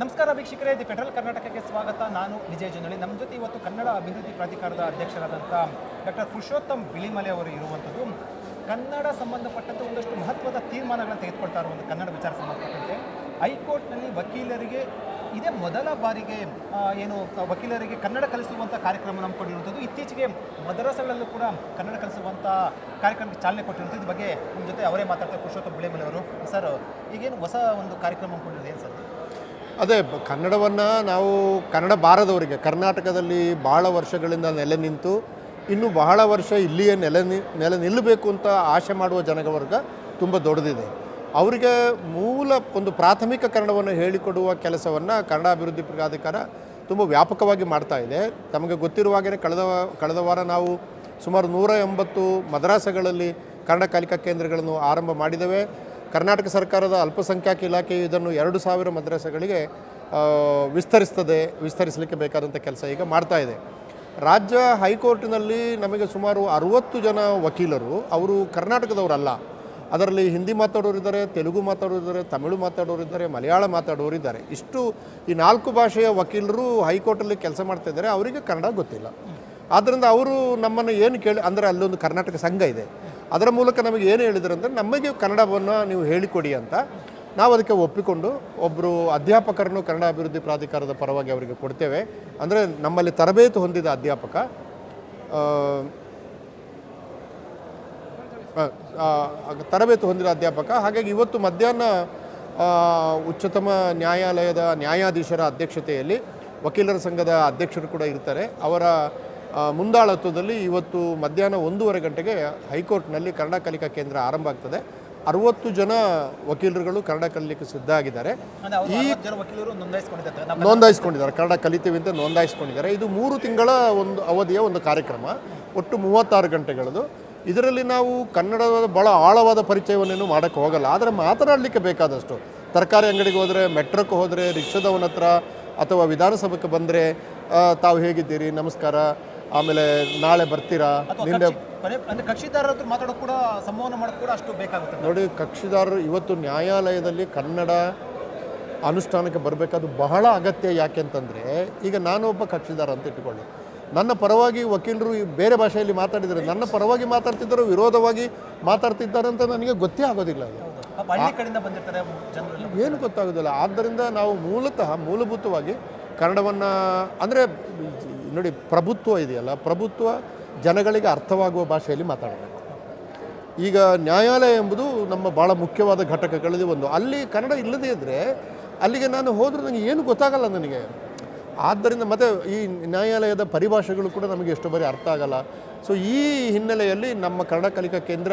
ನಮಸ್ಕಾರ ವೀಕ್ಷಕರೇ, the federal ಕರ್ನಾಟಕಕ್ಕೆ ಸ್ವಾಗತ. ನಾನು ವಿಜಯ ಜನಳಿ ನಮ್ಮ ಜೊತೆ ಇವತ್ತು ಕನ್ನಡ ಅಭಿವೃದ್ಧಿ ಪ್ರಾಧಿಕಾರದ ಅಧ್ಯಕ್ಷರಾದಂಥ ಡಾಕ್ಟರ್ ಪುರುಷೋತ್ತಮ್ ಬಿಳಿಮಲೆ ಅವರು ಇರುವಂಥದ್ದು ಕನ್ನಡ ಸಂಬಂಧಪಟ್ಟಂತೆ ಒಂದಷ್ಟು ಮಹತ್ವದ ತೀರ್ಮಾನಗಳನ್ನು ತೆಗೆದುಕೊಳ್ತಾ ಇರುವಂಥ ಕನ್ನಡ ವಿಚಾರ ಸಂಬಂಧಪಟ್ಟಂತೆ. ಹೈಕೋರ್ಟ್ನಲ್ಲಿ ವಕೀಲರಿಗೆ ಇದೇ ಮೊದಲ ಬಾರಿಗೆ ಏನು, ವಕೀಲರಿಗೆ ಕನ್ನಡ ಕಲಿಸುವಂಥ ಕಾರ್ಯಕ್ರಮ ಹಮ್ಮಿಕೊಂಡಿರುವಂಥದ್ದು ಇತ್ತೀಚೆಗೆ ಮದರಸಗಳಲ್ಲೂ ಕೂಡ ಕನ್ನಡ ಕಲಿಸುವಂಥ ಕಾರ್ಯಕ್ರಮಕ್ಕೆ ಚಾಲನೆ ಕೊಟ್ಟಿರುವಂಥದ್ದು ಬಗ್ಗೆ ನಮ್ಮ ಜೊತೆ ಅವರೇ ಮಾತಾಡ್ತಾರೆ ಪುರುಷೋತ್ತಮ್ ಬಿಳಿಮಲೆ ಅವರು. ಸರ್, ಈಗೇನು ಹೊಸ ಒಂದು ಕಾರ್ಯಕ್ರಮ ಹಮ್ಮಿಕೊಂಡಿರೋದು ಏನು ಸರ್? ಅದೇ, ಕನ್ನಡವನ್ನು ನಾವು ಕನ್ನಡ ಬಾರದವರಿಗೆ ಕರ್ನಾಟಕದಲ್ಲಿ ಬಹಳ ವರ್ಷಗಳಿಂದ ನೆಲೆ ನಿಂತು, ಇನ್ನೂ ಬಹಳ ವರ್ಷ ಇಲ್ಲಿಯೇ ನೆಲೆ ನಿ, ನೆಲೆ ನಿಲ್ಲಬೇಕು ಅಂತ ಆಶೆ ಮಾಡುವ ಜನಗವರ್ಗ ತುಂಬ ದೊಡ್ಡದಿದೆ. ಅವರಿಗೆ ಮೂಲ ಒಂದು ಪ್ರಾಥಮಿಕ ಕನ್ನಡವನ್ನು ಹೇಳಿಕೊಡುವ ಕೆಲಸವನ್ನು ಕನ್ನಡ ಅಭಿವೃದ್ಧಿ ಪ್ರಾಧಿಕಾರ ತುಂಬ ವ್ಯಾಪಕವಾಗಿ ಮಾಡ್ತಾ ಇದೆ. ತಮಗೆ ಗೊತ್ತಿರುವ ಹಾಗೆ ಕಳೆದ ಕಳೆದ ವಾರ ನಾವು ಸುಮಾರು ನೂರ ಎಂಬತ್ತು ಮದ್ರಾಸಗಳಲ್ಲಿ ಕನ್ನಡ ಕಲಿಕಾ ಕೇಂದ್ರಗಳನ್ನು ಆರಂಭ ಮಾಡಿದ್ದೇವೆ. ಕರ್ನಾಟಕ ಸರ್ಕಾರದ ಅಲ್ಪಸಂಖ್ಯಾತ ಇಲಾಖೆಯು ಇದನ್ನು ಎರಡು ಸಾವಿರ ಮದ್ರಸೆಗಳಿಗೆ ವಿಸ್ತರಿಸ್ತದೆ, ವಿಸ್ತರಿಸಲಿಕ್ಕೆ ಬೇಕಾದಂಥ ಕೆಲಸ ಈಗ ಮಾಡ್ತಾ ಇದೆ. ರಾಜ್ಯ ಹೈಕೋರ್ಟ್ನಲ್ಲಿ ನಮಗೆ ಸುಮಾರು ಅರುವತ್ತು ಜನ ವಕೀಲರು, ಅವರು ಕರ್ನಾಟಕದವರಲ್ಲ. ಅದರಲ್ಲಿ ಹಿಂದಿ ಮಾತಾಡೋರು ಇದ್ದಾರೆ ತೆಲುಗು ಮಾತಾಡೋರಿದ್ದಾರೆ, ತಮಿಳು ಮಾತಾಡೋರಿದ್ದಾರೆ, ಮಲಯಾಳ ಮಾತಾಡೋರು ಇದ್ದಾರೆ ಇಷ್ಟು ಈ ನಾಲ್ಕು ಭಾಷೆಯ ವಕೀಲರು ಹೈಕೋರ್ಟಲ್ಲಿ ಕೆಲಸ ಮಾಡ್ತಾ ಇದ್ದಾರೆ, ಅವರಿಗೆ ಕನ್ನಡ ಗೊತ್ತಿಲ್ಲ. ಆದ್ದರಿಂದ ಅವರು ನಮ್ಮನ್ನು ಏನು ಕೇಳಿ, ಅಂದರೆ ಅಲ್ಲೊಂದು ಕರ್ನಾಟಕ ಸಂಘ ಇದೆ. ಅದರ ಮೂಲಕ ನಮಗೆ ಏನು ಹೇಳಿದ್ರು ಅಂದರೆ, ನಮಗೆ ಕನ್ನಡವನ್ನು ನೀವು ಹೇಳಿಕೊಡಿ ಅಂತ ನಾವು ಅದಕ್ಕೆ ಒಪ್ಪಿಕೊಂಡು ಒಬ್ಬರು ಅಧ್ಯಾಪಕರನ್ನು ಕನ್ನಡ ಅಭಿವೃದ್ಧಿ ಪ್ರಾಧಿಕಾರದ ಪರವಾಗಿ ಅವರಿಗೆ ಕೊಡ್ತೇವೆ. ಅಂದರೆ ನಮ್ಮಲ್ಲಿ ತರಬೇತಿ ಹೊಂದಿದ ಅಧ್ಯಾಪಕ ತರಬೇತಿ ಹೊಂದಿದ ಅಧ್ಯಾಪಕ, ಹಾಗಾಗಿ ಇವತ್ತು ಮಧ್ಯಾಹ್ನ ಉಚ್ಚತಮ ನ್ಯಾಯಾಲಯದ ನ್ಯಾಯಾಧೀಶರ ಅಧ್ಯಕ್ಷತೆಯಲ್ಲಿ ವಕೀಲರ ಸಂಘದ ಅಧ್ಯಕ್ಷರು ಕೂಡ ಇರ್ತಾರೆ. ಅವರ ಮುಂದಾಳತ್ವದಲ್ಲಿ ಇವತ್ತು ಮಧ್ಯಾಹ್ನ ಒಂದೂವರೆ ಗಂಟೆಗೆ ಹೈಕೋರ್ಟ್ನಲ್ಲಿ ಕನ್ನಡ ಕಲಿಕಾ ಕೇಂದ್ರ ಆರಂಭ ಆಗ್ತದೆ. ಅರವತ್ತು ಜನ ವಕೀಲರುಗಳು ಕನ್ನಡ ಕಲಿಕೆ ಸಿದ್ಧ ಆಗಿದ್ದಾರೆ. ಈ ನೋಂದಾಯಿಸ್ಕೊಂಡಿದ್ದಾರೆ. ಕನ್ನಡ ಕಲಿತೀವಿ ಅಂತ ನೋಂದಾಯಿಸ್ಕೊಂಡಿದ್ದಾರೆ. ಇದು ಮೂರು ತಿಂಗಳ ಒಂದು ಅವಧಿಯ ಒಂದು ಕಾರ್ಯಕ್ರಮ. ಒಟ್ಟು ಮೂವತ್ತಾರು ಗಂಟೆಗಳದು. ಇದರಲ್ಲಿ ನಾವು ಕನ್ನಡದ ಭಾಳ ಆಳವಾದ ಪರಿಚಯವನ್ನೇನು ಮಾಡೋಕ್ಕೆ ಹೋಗಲ್ಲ. ಆದರೆ ಮಾತನಾಡಲಿಕ್ಕೆ ಬೇಕಾದಷ್ಟು ತರಕಾರಿ ಅಂಗಡಿಗೆ ಹೋದರೆ ಮೆಟ್ರೋಕ್ಕೆ ಹೋದರೆ ರಿಕ್ಷಾದವನ ಹತ್ರ ಅಥವಾ ವಿಧಾನಸಭೆಗೆ ಬಂದರೆ ತಾವು ಹೇಗಿದ್ದೀರಿ? ನಮಸ್ಕಾರ. ಆಮೇಲೆ ನಾಳೆ ಬರ್ತೀರಾ? ನಿನ್ನೆ ಅಂದ್ರೆ ಕಕ್ಷಿದಾರರ ಹತ್ರ ಮಾತಾಡೋಕೆ ಕೂಡ ಸಂವಹನ ಮಾಡೋದು ಕೂಡ ಅಷ್ಟು ಬೇಕಾಗುತ್ತೆ. ನೋಡಿ ಕಕ್ಷಿದಾರರು ಇವತ್ತು ನ್ಯಾಯಾಲಯದಲ್ಲಿ ಕನ್ನಡ ಅನುಷ್ಠಾನಕ್ಕೆ ಅದು ಬಹಳ ಅಗತ್ಯ. ಯಾಕೆ ಅಂತಂದರೆ ಈಗ ನಾನು ಒಬ್ಬ ಕಕ್ಷಿದಾರ ಅಂತ ಇಟ್ಟುಕೊಳ್ಳಿ. ನನ್ನ ಪರವಾಗಿ ವಕೀಲರು ಈ ಬೇರೆ ಭಾಷೆಯಲ್ಲಿ ಮಾತಾಡಿದರೆ ನನ್ನ ಪರವಾಗಿ ಮಾತಾಡ್ತಿದ್ದಾರೆ ವಿರೋಧವಾಗಿ ಮಾತಾಡ್ತಿದ್ದಾರೆ ಅಂತ ನನಗೆ ಗೊತ್ತೇ ಆಗೋದಿಲ್ಲ ಅದು. ಏನು ಗೊತ್ತಾಗೋದಿಲ್ಲ. ಆದ್ದರಿಂದ ನಾವು ಮೂಲತಃ ಮೂಲಭೂತವಾಗಿ ಕನ್ನಡವನ್ನು ಅಂದರೆ ನೋಡಿ, ಪ್ರಭುತ್ವ ಇದೆಯಲ್ಲ, ಪ್ರಭುತ್ವ ಜನಗಳಿಗೆ ಅರ್ಥವಾಗುವ ಭಾಷೆಯಲ್ಲಿ ಮಾತಾಡಬೇಕು. ಈಗ ನ್ಯಾಯಾಲಯ ಎಂಬುದು ನಮ್ಮ ಭಾಳ ಮುಖ್ಯವಾದ ಘಟಕಗಳಲ್ಲಿ ಒಂದು. ಅಲ್ಲಿ ಕನ್ನಡ ಇಲ್ಲದೇ ಇದ್ದರೆ ಅಲ್ಲಿಗೆ ನಾನು ಹೋದರೂ ನನಗೆ ಏನು ಗೊತ್ತಾಗಲ್ಲ ನನಗೆ. ಆದ್ದರಿಂದ ಮತ್ತು ಈ ನ್ಯಾಯಾಲಯದ ಪರಿಭಾಷೆಗಳು ಕೂಡ ನಮಗೆ ಎಷ್ಟು ಬಾರಿ ಅರ್ಥ ಆಗಲ್ಲ. ಸೊ ಈ ಹಿನ್ನೆಲೆಯಲ್ಲಿ ನಮ್ಮ ಕನ್ನಡ ಕಲಿಕಾ ಕೇಂದ್ರ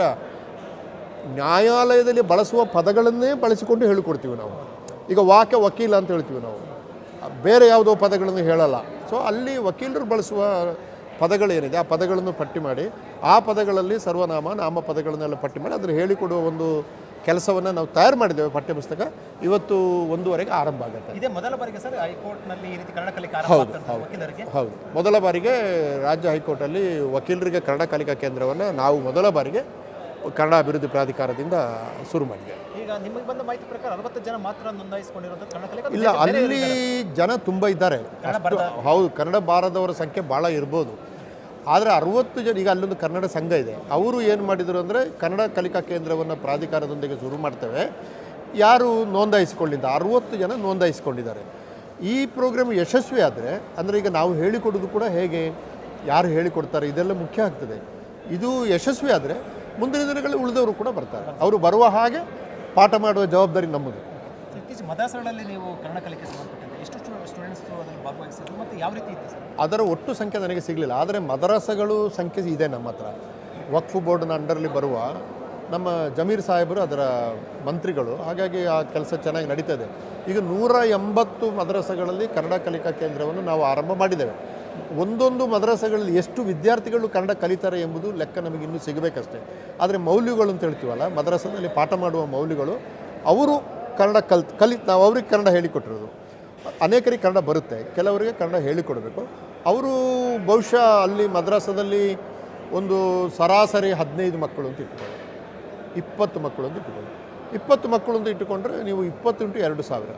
ನ್ಯಾಯಾಲಯದಲ್ಲಿ ಬಳಸುವ ಪದಗಳನ್ನೇ ಬಳಸಿಕೊಂಡು ಹೇಳಿಕೊಡ್ತೀವಿ ನಾವು. ಈಗ ವಾಕ್ಯ ವಕೀಲ ಅಂತ ಹೇಳ್ತೀವಿ ನಾವು. ಬೇರೆ ಯಾವುದೋ ಪದಗಳನ್ನು ಹೇಳಲ್ಲ. ಸೊ ಅಲ್ಲಿ ವಕೀಲರು ಬಳಸುವ ಪದಗಳೇನಿದೆ ಆ ಪದಗಳನ್ನು ಪಟ್ಟಿ ಮಾಡಿ ಆ ಪದಗಳಲ್ಲಿ ಸರ್ವನಾಮ ನಾಮ ಪದಗಳನ್ನೆಲ್ಲ ಪಟ್ಟಿ ಮಾಡಿ ಅದನ್ನು ಹೇಳಿಕೊಡುವ ಒಂದು ಕೆಲಸವನ್ನು ನಾವು ತಯಾರು ಮಾಡಿದ್ದೇವೆ ಪಠ್ಯಪುಸ್ತಕ. ಇವತ್ತು ಒಂದೂವರೆಗೆ ಆರಂಭ ಆಗುತ್ತೆ. ಇದೇ ಮೊದಲ ಬಾರಿಗೆ ಸರ್ ಹೈಕೋರ್ಟ್ನಲ್ಲಿ ಈ ರೀತಿ ಕನ್ನಡ ಕಲಿಕೆ ಹೌದು, ವಕೀಲರಿಗೆ? ಹೌದು. ಮೊದಲ ಬಾರಿಗೆ ರಾಜ್ಯ ಹೈಕೋರ್ಟಲ್ಲಿ ವಕೀಲರಿಗೆ ಕನ್ನಡ ಕಲಿಕಾ ಕೇಂದ್ರವನ್ನು ನಾವು ಮೊದಲ ಬಾರಿಗೆ ಕನ್ನಡ ಅಭಿವೃದ್ಧಿ ಪ್ರಾಧಿಕಾರದಿಂದ ಶುರು ಮಾಡಿದೆ. ಈಗ ನಿಮಗೆ ಬಂದ ಮಾಹಿತಿ ಪ್ರಕಾರ ಅರವತ್ತು ಜನ ಮಾತ್ರ ನೋಂದಾಯಿಸಿಕೊಂಡಿರೋದು ಕನ್ನಡ ಇಲ್ಲ ಅಲ್ಲಿ ಜನ ತುಂಬ ಇದ್ದಾರೆ. ಹೌದು ಕನ್ನಡ ಬಾರದವರ ಸಂಖ್ಯೆ ಭಾಳ ಇರ್ಬೋದು. ಆದರೆ ಅರುವತ್ತು ಜನ ಈಗ ಅಲ್ಲೊಂದು ಕನ್ನಡ ಸಂಘ ಇದೆ. ಅವರು ಏನು ಮಾಡಿದರು ಅಂದರೆ ಕನ್ನಡ ಕಲಿಕಾ ಕೇಂದ್ರವನ್ನು ಪ್ರಾಧಿಕಾರದೊಂದಿಗೆ ಶುರು ಮಾಡ್ತೇವೆ. ಯಾರು ನೋಂದಾಯಿಸಿಕೊಂಡಿದ್ದ ಅರವತ್ತು ಜನ ನೋಂದಾಯಿಸಿಕೊಂಡಿದ್ದಾರೆ. ಈ ಪ್ರೋಗ್ರಾಮ್ ಯಶಸ್ವಿ ಆದರೆ ಅಂದರೆ ಈಗ ನಾವು ಹೇಳಿಕೊಡೋದು ಕೂಡ ಹೇಗೆ ಯಾರು ಹೇಳಿಕೊಡ್ತಾರೆ ಇದೆಲ್ಲ ಮುಖ್ಯ ಆಗ್ತದೆ. ಇದು ಯಶಸ್ವಿ ಆದರೆ ಮುಂದಿನ ದಿನಗಳಲ್ಲಿ ಉಳಿದವರು ಕೂಡ ಬರ್ತಾರೆ. ಅವರು ಬರುವ ಹಾಗೆ ಪಾಠ ಮಾಡುವ ಜವಾಬ್ದಾರಿ ನಮ್ಮದು. ಇತ್ತೀಚೆಗೆ ನೀವು ಕನ್ನಡ ಕಲಿಕೆ ಸಂಬಂಧಪಟ್ಟಂತೆ ಎಷ್ಟು ಸ್ಟೂಡೆಂಟ್ಸ್ ಅದರಲ್ಲಿ ಭಾಗವಹಿಸಿದ್ರು ಮತ್ತು ಯಾವ ರೀತಿ ಇತ್ತು ಸರ್? ಅದರ ಒಟ್ಟು ಸಂಖ್ಯೆ ನನಗೆ ಸಿಗಲಿಲ್ಲ. ಆದರೆ ಮದರಸಗಳು ಸಂಖ್ಯೆ ಇದೆ ನಮ್ಮ ಹತ್ರ. ವಕ್ಫ್ ಬೋರ್ಡ್ನ ಅಂಡರ್ಲಿ ಬರುವ ನಮ್ಮ ಜಮೀರ್ ಸಾಹೇಬರು ಅದರ ಮಂತ್ರಿಗಳು ಹಾಗಾಗಿ ಆ ಕೆಲಸ ಚೆನ್ನಾಗಿ ನಡೀತದೆ ಈಗ ನೂರ ಎಂಬತ್ತು ಮದರಸಗಳಲ್ಲಿ ಕನ್ನಡ ಕಲಿಕಾ ಕೇಂದ್ರವನ್ನು ನಾವು ಆರಂಭ ಮಾಡಿದ್ದೇವೆ. ಒಂದೊಂದು ಮದ್ರಾಸಗಳಲ್ಲಿ ಎಷ್ಟು ವಿದ್ಯಾರ್ಥಿಗಳು ಕನ್ನಡ ಕಲಿತಾರೆ ಎಂಬುದು ಲೆಕ್ಕ ನಮಗೆ ಇನ್ನೂ ಸಿಗಬೇಕಷ್ಟೇ. ಆದರೆ ಮೌಲ್ಯಗಳು ಅಂತ ಹೇಳ್ತೀವಲ್ಲ ಮದ್ರಾಸದಲ್ಲಿ ಪಾಠ ಮಾಡುವ ಮೌಲ್ಯಗಳು, ಅವರು ಕನ್ನಡ ಕಲ್, ಕಲಿ, ನಾವು ಅವ್ರಿಗೆ ಕನ್ನಡ ಹೇಳಿಕೊಟ್ಟಿರೋದು. ಅನೇಕರಿಗೆ ಕನ್ನಡ ಬರುತ್ತೆ, ಕೆಲವರಿಗೆ ಕನ್ನಡ ಹೇಳಿಕೊಡಬೇಕು. ಅವರು ಬಹುಶಃ ಅಲ್ಲಿ ಮದ್ರಾಸದಲ್ಲಿ ಒಂದು ಸರಾಸರಿ ಹದಿನೈದು ಮಕ್ಕಳು ಅಂತ ಇಟ್ಕೊಳ್ಳಿ ಇಪ್ಪತ್ತು ಮಕ್ಕಳು ಅಂತ ಇಟ್ಕೊಳ್ಳಿ ಇಪ್ಪತ್ತು ಮಕ್ಕಳು ಅಂತ ಇಟ್ಟುಕೊಂಡ್ರೆ ನೀವು ಇಪ್ಪತ್ತು ಇಂಟು ಎರಡು ಸಾವಿರ.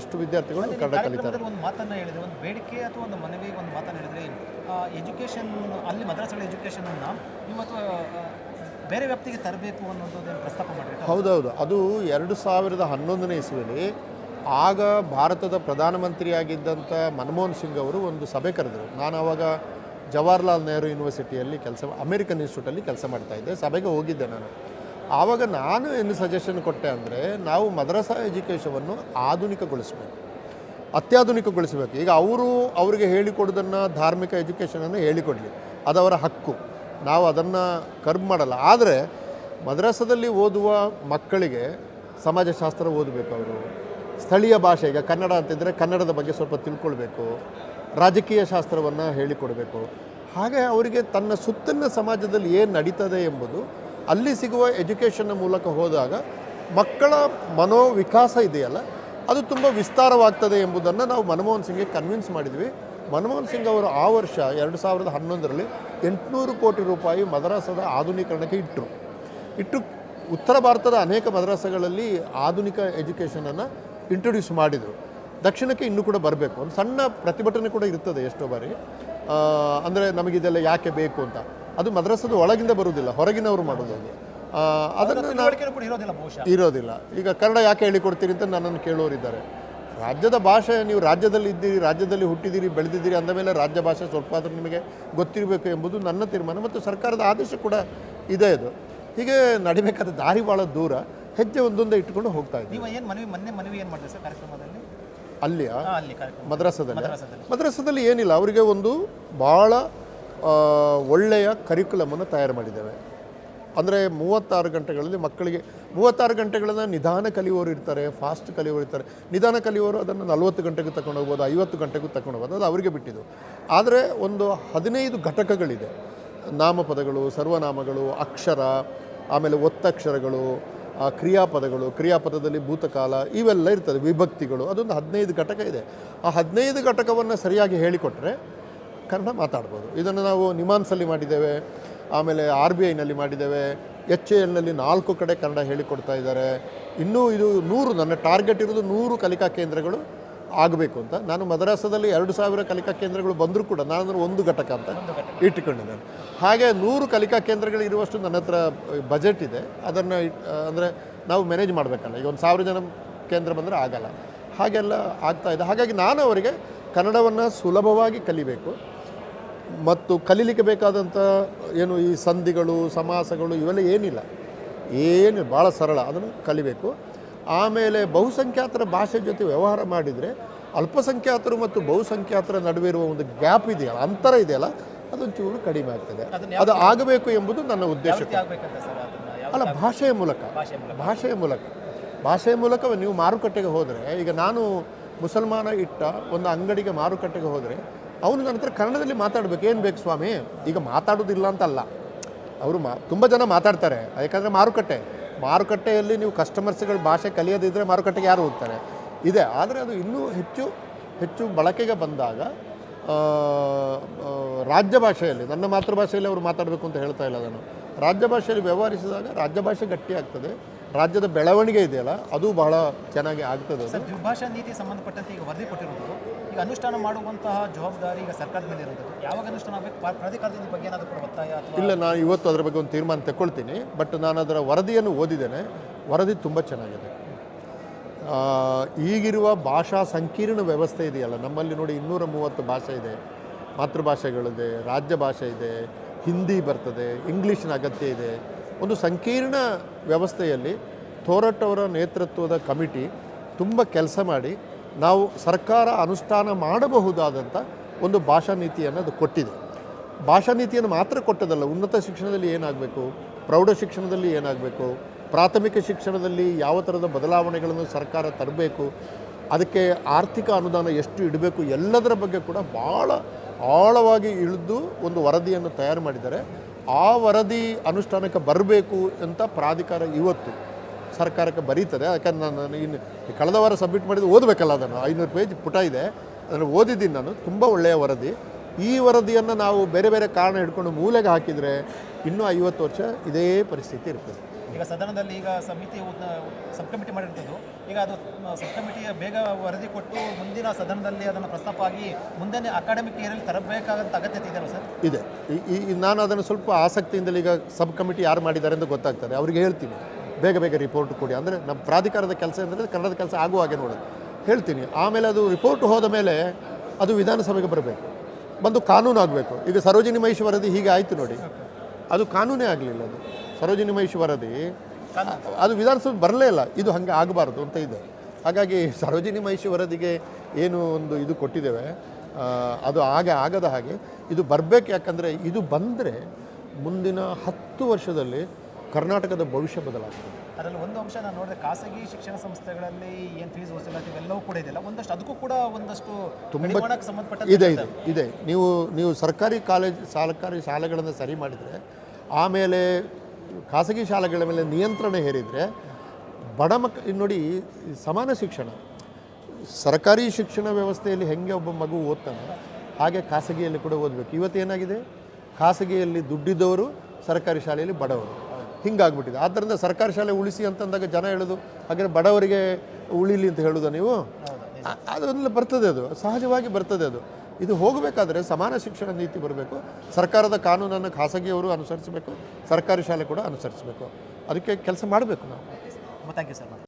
ಅಷ್ಟು ವಿದ್ಯಾರ್ಥಿಗಳು ಕನ್ನಡ ಕಲಿತಾರೆ. ಒಂದು ಮಾತನ್ನ ಹೇಳಿದ್ರೆ ಒಂದು ಬೇಡಿಕೆ ಅಥವಾ ಒಂದು ಮನವಿ ಒಂದು ಮಾತನ್ನು ಹೇಳಿದ್ರೆ ಎಜುಕೇಷನ್ ಅಲ್ಲಿ ಮದ್ರಾಸಲ್ಲಿ ಎಜುಕೇಶನ್ ಅನ್ನ ಇವತ್ತು ಬೇರೆ ವ್ಯಾಪ್ತಿಗೆ ತರಬೇಕು ಅನ್ನೋದು ಪ್ರಸ್ತಾಪ ಮಾಡಿದ್ರೆ ಹೌದೌದು. ಅದು ಎರಡು ಸಾವಿರದ ಹನ್ನೊಂದನೇ ಇಸ್ವಿಯಲ್ಲಿ ಆಗ ಭಾರತದ ಪ್ರಧಾನಮಂತ್ರಿಯಾಗಿದ್ದಂಥ ಮನಮೋಹನ್ ಸಿಂಗ್ ಅವರು ಒಂದು ಸಭೆ ಕರೆದರು. ನಾನು ಆವಾಗ ಜವಾಹರ್ಲಾಲ್ ನೆಹರು ಯೂನಿವರ್ಸಿಟಿಯಲ್ಲಿ ಕೆಲಸ ಅಮೆರಿಕನ್ ಇನ್ಸ್ಟಿಟ್ಯೂಟಲ್ಲಿ ಕೆಲಸ ಮಾಡ್ತಾಯಿದ್ದೆ ಸಭೆಗೆ ಹೋಗಿದ್ದೆ ನಾನು. ಆವಾಗ ನಾನು ಏನು ಸಜೆಷನ್ ಕೊಟ್ಟೆ ಅಂದರೆ ನಾವು ಮದ್ರಸಾ ಎಜುಕೇಷವನ್ನು ಆಧುನಿಕಗೊಳಿಸಬೇಕು. ಅತ್ಯಾಧುನಿಕಗೊಳಿಸಬೇಕು. ಈಗ ಅವರು ಅವರಿಗೆ ಹೇಳಿಕೊಡೋದನ್ನು ಧಾರ್ಮಿಕ ಎಜುಕೇಷನನ್ನು ಹೇಳಿಕೊಡಲಿ. ಅದವರ ಹಕ್ಕು. ನಾವು ಅದನ್ನು ಕರ್ಬ್ ಮಾಡಲ್ಲ. ಆದರೆ ಮದ್ರಾಸದಲ್ಲಿ ಓದುವ ಮಕ್ಕಳಿಗೆ ಸಮಾಜಶಾಸ್ತ್ರ ಓದಬೇಕು ಅವರು. ಸ್ಥಳೀಯ ಭಾಷೆ, ಈಗ ಕನ್ನಡ ಅಂತಿದ್ದರೆ ಕನ್ನಡದ ಬಗ್ಗೆ ಸ್ವಲ್ಪ ತಿಳ್ಕೊಳ್ಬೇಕು. ರಾಜಕೀಯ ಶಾಸ್ತ್ರವನ್ನು ಹೇಳಿಕೊಡಬೇಕು. ಹಾಗೆ ಅವರಿಗೆ ತನ್ನ ಸುತ್ತಲಿನ ಸಮಾಜದಲ್ಲಿ ಏನು ನಡೀತದೆ ಎಂಬುದು ಅಲ್ಲಿ ಸಿಗುವ ಎಜುಕೇಷನ್ನ ಮೂಲಕ ಹೋದಾಗ ಮಕ್ಕಳ ಮನೋವಿಕಾಸ ಇದೆಯಲ್ಲ, ಅದು ತುಂಬ ವಿಸ್ತಾರವಾಗ್ತದೆ ಎಂಬುದನ್ನು ನಾವು ಮನಮೋಹನ್ ಸಿಂಗ್ಗೆ ಕನ್ವಿನ್ಸ್ ಮಾಡಿದ್ವಿ. ಮನಮೋಹನ್ ಸಿಂಗ್ ಅವರು ಆ ವರ್ಷ ಎರಡು ಸಾವಿರದ ಹನ್ನೊಂದರಲ್ಲಿ ಎಂಟುನೂರು ಕೋಟಿ ರೂಪಾಯಿ ಮದ್ರಾಸದ ಆಧುನೀಕರಣಕ್ಕೆ ಇಟ್ಟರು ಇಟ್ಟು ಉತ್ತರ ಭಾರತದ ಅನೇಕ ಮದ್ರಾಸಗಳಲ್ಲಿ ಆಧುನಿಕ ಎಜುಕೇಷನನ್ನು ಇಂಟ್ರೊಡ್ಯೂಸ್ ಮಾಡಿದರು. ದಕ್ಷಿಣಕ್ಕೆ ಇನ್ನೂ ಕೂಡ ಬರಬೇಕು. ಒಂದು ಸಣ್ಣ ಪ್ರತಿಭಟನೆ ಕೂಡ ಇರ್ತದೆ ಎಷ್ಟೋ ಬಾರಿ. ಅಂದರೆ ನಮಗಿದೆಲ್ಲ ಯಾಕೆ ಬೇಕು ಅಂತ. ಅದು ಮದ್ರಾಸದ ಒಳಗಿಂದ ಬರುವುದಿಲ್ಲ ಹೊರಗಿನವರು ಮಾಡೋದು ಅದು. ಅದನ್ನು ನಾವು ಕೂಡ ಇರೋದಿಲ್ಲ ಈಗ ಕನ್ನಡ ಯಾಕೆ ಹೇಳಿಕೊಡ್ತೀರಿ ಅಂತ ನನ್ನನ್ನು ಕೇಳೋರಿದ್ದಾರೆ. ರಾಜ್ಯದ ಭಾಷೆ ನೀವು ರಾಜ್ಯದಲ್ಲಿ ಇದ್ದೀರಿ ರಾಜ್ಯದಲ್ಲಿ ಹುಟ್ಟಿದ್ದೀರಿ ಬೆಳೆದಿದ್ದೀರಿ ಅಂದ ಮೇಲೆ ರಾಜ್ಯ ಭಾಷೆ ಸ್ವಲ್ಪ ಆದರೂ ನಿಮಗೆ ಗೊತ್ತಿರಬೇಕು ಎಂಬುದು ನನ್ನ ತೀರ್ಮಾನ ಮತ್ತು ಸರ್ಕಾರದ ಆದೇಶ ಕೂಡ ಇದೆ ಇದು ಹೀಗೆ ನಡಿಬೇಕಾದ ದಾರಿ ಭಾಳ ದೂರ ಹೆಜ್ಜೆ ಒಂದೊಂದೇ ಇಟ್ಕೊಂಡು ಹೋಗ್ತಾ ಇದ್ದೀವಿ. ಏನು ಮನವಿ ಮೊನ್ನೆ ಮನವಿ ಏನು ಮಾಡಿದೆ ಸರ್ ಕಾರ್ಯಕ್ರಮದಲ್ಲಿ? ಅಲ್ಲಿಯ? ಮದ್ರಾಸದಲ್ಲಿ? ಮದ್ರಾಸದಲ್ಲಿ. ಏನಿಲ್ಲ ಅವರಿಗೆ ಒಂದು ಭಾಳ ಒಳ್ಳೆಯ ಕರಿಕ್ಯುಲಮನ್ನು ತಯಾರು ಮಾಡಿದ್ದೇವೆ. ಅಂದರೆ ಮೂವತ್ತಾರು ಗಂಟೆಗಳಲ್ಲಿ ಮಕ್ಕಳಿಗೆ, ಮೂವತ್ತಾರು ಗಂಟೆಗಳನ್ನು ನಿಧಾನ ಕಲಿಯುವವರು ಇರ್ತಾರೆ ಫಾಸ್ಟ್ ಕಲಿಯುವವರು ಇರ್ತಾರೆ. ನಿಧಾನ ಕಲಿಯುವವರು ಅದನ್ನು ನಲವತ್ತು ಗಂಟೆಗೂ ತಗೊಂಡು ಹೋಗ್ಬೋದು, ಐವತ್ತು ಗಂಟೆಗೂ ತಗೊಂಡು ಹೋಗ್ಬೋದು, ಅದು ಅವರಿಗೆ ಬಿಟ್ಟಿದ್ದು. ಆದರೆ ಒಂದು ಹದಿನೈದು ಘಟಕಗಳಿದೆ. ನಾಮಪದಗಳು, ಸರ್ವನಾಮಗಳು, ಅಕ್ಷರ, ಆಮೇಲೆ ಒತ್ತಕ್ಷರಗಳು ಕ್ರಿಯಾಪದಗಳು, ಕ್ರಿಯಾಪದದಲ್ಲಿ ಭೂತಕಾಲ, ಇವೆಲ್ಲ ಇರ್ತದೆ, ವಿಭಕ್ತಿಗಳು, ಅದೊಂದು ಹದಿನೈದು ಘಟಕ ಇದೆ. ಆ ಹದಿನೈದು ಘಟಕವನ್ನು ಸರಿಯಾಗಿ ಹೇಳಿಕೊಟ್ರೆ ಕನ್ನಡ ಮಾತಾಡ್ಬೋದು. ಇದನ್ನು ನಾವು ನಿಮಾನ್ಸಲ್ಲಿ ಮಾಡಿದ್ದೇವೆ ಆಮೇಲೆ ಆರ್ ಬಿ ಐನಲ್ಲಿ ಮಾಡಿದ್ದೇವೆ ಎಚ್ ಎ ಎಲ್ನಲ್ಲಿ ನಾಲ್ಕು ಕಡೆ ಕನ್ನಡ ಹೇಳಿಕೊಡ್ತಾ ಇದ್ದಾರೆ. ಇನ್ನೂ ಇದು ನೂರು ನನ್ನ ಟಾರ್ಗೆಟ್ ಇರೋದು ನೂರು ಕಲಿಕಾ ಕೇಂದ್ರಗಳು ಆಗಬೇಕು ಅಂತ. ನಾನು ಮದ್ರಾಸದಲ್ಲಿ ಎರಡು ಸಾವಿರ ಕಲಿಕಾ ಕೇಂದ್ರಗಳು ಬಂದರೂ ಕೂಡ ನಾನು ಒಂದು ಘಟಕ ಅಂತ ಇಟ್ಟುಕೊಂಡಿದ್ದೇನೆ. ಹಾಗೆ ನೂರು ಕಲಿಕಾ ಕೇಂದ್ರಗಳು ಇರುವಷ್ಟು ನನ್ನ ಹತ್ರ ಬಜೆಟ್ ಇದೆ. ಅದನ್ನು ಅಂದರೆ ನಾವು ಮ್ಯಾನೇಜ್ ಮಾಡಬೇಕಲ್ಲ. ಈಗ ಒಂದು ಸಾವಿರ ಜನ ಕೇಂದ್ರ ಬಂದರೆ ಆಗಲ್ಲ. ಹಾಗೆಲ್ಲ ಆಗ್ತಾ ಇದೆ. ಹಾಗಾಗಿ ನಾನು ಅವರಿಗೆ ಕನ್ನಡವನ್ನು ಸುಲಭವಾಗಿ ಕಲಿಬೇಕು. ಮತ್ತು ಕಲೀಲಿಕ್ಕೆ ಬೇಕಾದಂಥ ಏನು ಈ ಸಂಧಿಗಳು ಸಮಾಸಗಳು ಇವೆಲ್ಲ ಏನಿಲ್ಲ. ಏನು ಭಾಳ ಸರಳ. ಅದನ್ನು ಕಲಿಬೇಕು. ಆಮೇಲೆ ಬಹುಸಂಖ್ಯಾತರ ಭಾಷೆ ಜೊತೆ ವ್ಯವಹಾರ ಮಾಡಿದರೆ ಅಲ್ಪಸಂಖ್ಯಾತರು ಮತ್ತು ಬಹುಸಂಖ್ಯಾತರ ನಡುವೆ ಇರುವ ಒಂದು ಗ್ಯಾಪ್ ಇದೆಯಲ್ಲ ಅಂತರ ಇದೆಯಲ್ಲ ಅದೊಂಚೂರು ಕಡಿಮೆ ಆಗ್ತದೆ. ಅದು ಆಗಬೇಕು ಎಂಬುದು ನನ್ನ ಉದ್ದೇಶ ಅಲ್ಲ ಭಾಷೆಯ ಮೂಲಕ. ಮೂಲಕ. ಭಾಷೆಯ ಮೂಲಕ. ಭಾಷೆಯ ಮೂಲಕ ನೀವು ಮಾರುಕಟ್ಟೆಗೆ ಹೋದರೆ ಈಗ ನಾನು ಮುಸಲ್ಮಾನ ಇಟ್ಟ ಒಂದು ಅಂಗಡಿಗೆ ಮಾರುಕಟ್ಟೆಗೆ ಹೋದರೆ ಅವನು ನನ್ನ ಹತ್ರ ಕನ್ನಡದಲ್ಲಿ ಮಾತಾಡಬೇಕು. ಏನು ಬೇಕು ಸ್ವಾಮಿ? ಈಗ ಮಾತಾಡೋದಿಲ್ಲ ಅಂತಲ್ಲ. ಅವರು ಮಾ ತುಂಬ ಜನ ಮಾತಾಡ್ತಾರೆ. ಯಾಕಂದರೆ ಮಾರುಕಟ್ಟೆ. ಮಾರುಕಟ್ಟೆಯಲ್ಲಿ ನೀವು ಕಸ್ಟಮರ್ಸ್ಗಳ ಭಾಷೆ ಕಲಿಯೋದಿದ್ದರೆ ಮಾರುಕಟ್ಟೆಗೆ ಯಾರು ಹೋಗ್ತಾರೆ? ಇದೆ. ಆದರೆ ಅದು ಇನ್ನೂ ಹೆಚ್ಚು ಹೆಚ್ಚು ಬಳಕೆಗೆ ಬಂದಾಗ ರಾಜ್ಯ ಭಾಷೆಯಲ್ಲಿ, ನನ್ನ ಮಾತೃಭಾಷೆಯಲ್ಲಿ ಅವರು ಮಾತಾಡಬೇಕು ಅಂತ ಹೇಳ್ತಾ ಇಲ್ಲ ನಾನು. ರಾಜ್ಯ ಭಾಷೆಯಲ್ಲಿ ವ್ಯವಹರಿಸಿದಾಗ ರಾಜ್ಯ ಭಾಷೆ ಗಟ್ಟಿ ಆಗ್ತದೆ. ರಾಜ್ಯದ ಬೆಳವಣಿಗೆ ಇದೆಯಲ್ಲ, ಅದು ಬಹಳ ಚೆನ್ನಾಗಿ ಆಗ್ತದೆ ಭಾಷಾ ನೀತಿ ಸಂಬಂಧಪಟ್ಟಂತೆ ಈಗ ವರದಿ ಕೊಟ್ಟಿರುವುದು ಈಗ ಅನುಷ್ಠಾನ ಮಾಡುವಂತಹ ಜವಾಬ್ದಾರಿ ಈಗ ಸರ್ಕಾರದ ಮೇಲೆ ಇರುವಂಥದ್ದು. ಯಾವಾಗ ಅನುಷ್ಠಾನ ಆಗಬೇಕು? ಪ್ರಾ- ಪ್ರಾಧಿಕಾರದ ಬಗ್ಗೆ ಏನಾದರೂ ಒತ್ತಾಯ ಇಲ್ಲ ನಾನು ಇವತ್ತು ಅದರ ಬಗ್ಗೆ ಒಂದು ತೀರ್ಮಾನ ತಗೊಳ್ತೀನಿ ಬಟ್ ನಾನು ಅದರ ವರದಿಯನ್ನು ಓದಿದ್ದೇನೆ. ವರದಿ ತುಂಬ ಚೆನ್ನಾಗಿದೆ. ಈಗಿರುವ ಭಾಷಾ ಸಂಕೀರ್ಣ ವ್ಯವಸ್ಥೆ ಇದೆಯಲ್ಲ? ನಮ್ಮಲ್ಲಿ ನೋಡಿ ಇನ್ನೂರ ಮೂವತ್ತು ಭಾಷೆ ಇದೆ. ಮಾತೃಭಾಷೆಗಳಿದೆ, ರಾಜ್ಯ ಭಾಷೆ ಇದೆ, ಹಿಂದಿ ಬರ್ತದೆ, ಇಂಗ್ಲೀಷಿನ ಅಗತ್ಯ ಇದೆ. ಒಂದು ಸಂಕೀರ್ಣ ವ್ಯವಸ್ಥೆಯಲ್ಲಿ ಥೋರಟ್ ಅವರ ನೇತೃತ್ವದ ಕಮಿಟಿ ತುಂಬ ಕೆಲಸ ಮಾಡಿ ನಾವು ಸರ್ಕಾರ ಅನುಷ್ಠಾನ ಮಾಡಬಹುದಾದಂಥ ಒಂದು ಭಾಷಾ ನೀತಿಯನ್ನು ಅದು ಕೊಟ್ಟಿದೆ. ಭಾಷಾ ನೀತಿಯನ್ನು ಮಾತ್ರ ಕೊಟ್ಟದಲ್ಲ, ಉನ್ನತ ಶಿಕ್ಷಣದಲ್ಲಿ ಏನಾಗಬೇಕು, ಪ್ರೌಢ ಶಿಕ್ಷಣದಲ್ಲಿ ಏನಾಗಬೇಕು, ಪ್ರಾಥಮಿಕ ಶಿಕ್ಷಣದಲ್ಲಿ ಯಾವ ಥರದ ಬದಲಾವಣೆಗಳನ್ನು ಸರ್ಕಾರ ತರಬೇಕು, ಅದಕ್ಕೆ ಆರ್ಥಿಕ ಅನುದಾನ ಎಷ್ಟು ಇಡಬೇಕು, ಎಲ್ಲದರ ಬಗ್ಗೆ ಕೂಡ ಭಾಳ ಆಳವಾಗಿ ಇಳಿದು ಒಂದು ವರದಿಯನ್ನು ತಯಾರು ಮಾಡಿದ್ದಾರೆ. ಆ ವರದಿ ಅನುಷ್ಠಾನಕ್ಕೆ ಬರಬೇಕು ಅಂತ ಪ್ರಾಧಿಕಾರ ಇವತ್ತು ಸರ್ಕಾರಕ್ಕೆ ಬರೀತದೆ ಯಾಕಂದ್ರೆ ನಾನು ನಾನು ಇನ್ನು ಈ ಕಳೆದ ವಾರ ಸಬ್ಮಿಟ್ ಮಾಡಿದ್ದು ಓದಬೇಕಲ್ಲ ಅದನ್ನು. ಐನೂರು ಪೇಜ್ ಪುಟ ಇದೆ. ಅದನ್ನು ಓದಿದ್ದೀನಿ ನಾನು. ತುಂಬ ಒಳ್ಳೆಯ ವರದಿ. ಈ ವರದಿಯನ್ನು ನಾವು ಬೇರೆ ಬೇರೆ ಕಾರಣ ಹಿಡ್ಕೊಂಡು ಮೂಲೆಗೆ ಹಾಕಿದರೆ ಇನ್ನೂ ಐವತ್ತು ವರ್ಷ ಇದೇ ಪರಿಸ್ಥಿತಿ ಇರ್ತದೆ. ಈಗ ಸದನದಲ್ಲಿ ಈಗ ಸಮಿತಿ ಸಬ್ ಕಮಿಟಿ ಮಾಡಿರ್ತದ್ದು. ಈಗ ಅದು ಸಬ್ ಕಮಿಟಿಯ ಬೇಗ ವರದಿ ಕೊಟ್ಟು ಮುಂದಿನ ಸದನದಲ್ಲಿ ಅದನ್ನು ಪ್ರಸ್ತಾಪ ಆಗಿ ಮುಂದೆ ಅಕಾಡೆಮಿಕ್ ಇಯರಲ್ಲಿ ತರಬೇಕಾದಂಥ ಅಗತ್ಯತೆ ಇದೆ ಸರ್? ಇದೆ. ಈ- ನಾನು ಅದನ್ನು ಸ್ವಲ್ಪ ಆಸಕ್ತಿಯಿಂದಲೇ ಈಗ ಸಬ್ ಕಮಿಟಿ ಯಾರು ಮಾಡಿದ್ದಾರೆ ಅಂತ ಗೊತ್ತಾಗ್ತದೆ. ಅವರಿಗೆ ಹೇಳ್ತೀನಿ. ಬೇಗ ಬೇಗ ರಿಪೋರ್ಟ್ ಕೊಡಿ. ಅಂದರೆ ನಮ್ಮ ಪ್ರಾಧಿಕಾರದ ಕೆಲಸ ಅಂದರೆ ಕನ್ನಡದ ಕೆಲಸ ಆಗುವ ಹಾಗೆ ನೋಡೋದು ಹೇಳ್ತೀನಿ, ಆಮೇಲೆ ಅದು ರಿಪೋರ್ಟ್ ಹೋದ ಮೇಲೆ ಅದು ವಿಧಾನಸಭೆಗೆ ಬರಬೇಕು. ಬಂದು ಕಾನೂನು ಆಗಬೇಕು. ಈಗ ಸರೋಜಿನಿ ಮಹೇಶ್ ವರದಿ ಹೀಗೆ ಆಯಿತು ನೋಡಿ. ಅದು ಕಾನೂನೇ ಆಗಲಿಲ್ಲ ಅದು. ಸರೋಜಿನಿ ಮಹೇಶ್ ವರದಿ, ಅದು ವಿಧಾನಸಭೆ ಬರಲೇ ಇಲ್ಲ. ಇದು ಹಾಗೆ ಆಗಬಾರ್ದು ಅಂತ ಇದೆ. ಹಾಗಾಗಿ ಸರೋಜಿನಿ ಮಹೇಶ್ ವರದಿಗೆ ಏನು ಒಂದು ಇದು ಕೊಟ್ಟಿದ್ದೇವೆ ಅದು ಹಾಗೆ ಆಗದ ಹಾಗೆ ಇದು ಬರಬೇಕು ಯಾಕಂದರೆ ಇದು ಬಂದರೆ ಮುಂದಿನ ಹತ್ತು ವರ್ಷದಲ್ಲಿ ಕರ್ನಾಟಕದ ಭವಿಷ್ಯ ಬದಲಾಗುತ್ತೆ ಅದರಲ್ಲಿ ಒಂದು ಅಂಶ ನಾನು ನೋಡಿದೆ ಖಾಸಗಿ ಶಿಕ್ಷಣ ಸಂಸ್ಥೆಗಳಲ್ಲಿ ಏನು ಫೀಸ್ ವಸೂಲಾತಿ ಇವೆಲ್ಲವೂ ಕೂಡ ಇದೆಯಲ್ಲ ಒಂದಷ್ಟು ಅದಕ್ಕೂ ಕೂಡ ಒಂದಷ್ಟು ತುಂಬ ಸಂಬಂಧಪಟ್ಟ ಇದೆ ಇದೆ ಇದೆ. ನೀವು ನೀವು ಸರ್ಕಾರಿ ಕಾಲೇಜ್ ಸರ್ಕಾರಿ ಶಾಲೆಗಳನ್ನು ಸರಿ ಮಾಡಿದರೆ ಆಮೇಲೆ ಖಾಸಗಿ ಶಾಲೆಗಳ ಮೇಲೆ ನಿಯಂತ್ರಣ ಹೇರಿದರೆ ಬಡ ಮಕ್ ನೋಡಿ ಸಮಾನ ಶಿಕ್ಷಣ. ಸರ್ಕಾರಿ ಶಿಕ್ಷಣ ವ್ಯವಸ್ಥೆಯಲ್ಲಿ ಹೆಂಗೆ ಒಬ್ಬ ಮಗು ಓದ್ತಾನೆ ಹಾಗೆ ಖಾಸಗಿಯಲ್ಲಿ ಕೂಡ ಓದಬೇಕು. ಇವತ್ತೇನಾಗಿದೆ ಖಾಸಗಿಯಲ್ಲಿ ದುಡ್ಡಿದ್ದವರು ಸರ್ಕಾರಿ ಶಾಲೆಯಲ್ಲಿ ಬಡವರು. ಹಿಂಗಾಗ್ಬಿಟ್ಟಿದೆ. ಆದ್ದರಿಂದ ಸರ್ಕಾರಿ ಶಾಲೆ ಉಳಿಸಿ ಅಂತಂದಾಗ ಜನ ಹೇಳೋದು ಹಾಗೆ ಬಡವರಿಗೆ ಉಳಿಲಿ ಅಂತ ಹೇಳೋದು ನೀವು? ಅದೊಂದು ಬರ್ತದೆ ಅದು ಸಹಜವಾಗಿ ಬರ್ತದೆ ಅದು. ಇದು ಹೋಗಬೇಕಾದ್ರೆ ಸಮಾನ ಶಿಕ್ಷಣ ನೀತಿ ಬರಬೇಕು. ಸರ್ಕಾರದ ಕಾನೂನನ್ನು ಖಾಸಗಿಯವರು ಅನುಸರಿಸಬೇಕು ಸರ್ಕಾರಿ ಶಾಲೆ ಕೂಡ ಅನುಸರಿಸಬೇಕು. ಅದಕ್ಕೆ ಕೆಲಸ ಮಾಡಬೇಕು ನಾವು. Thank you sir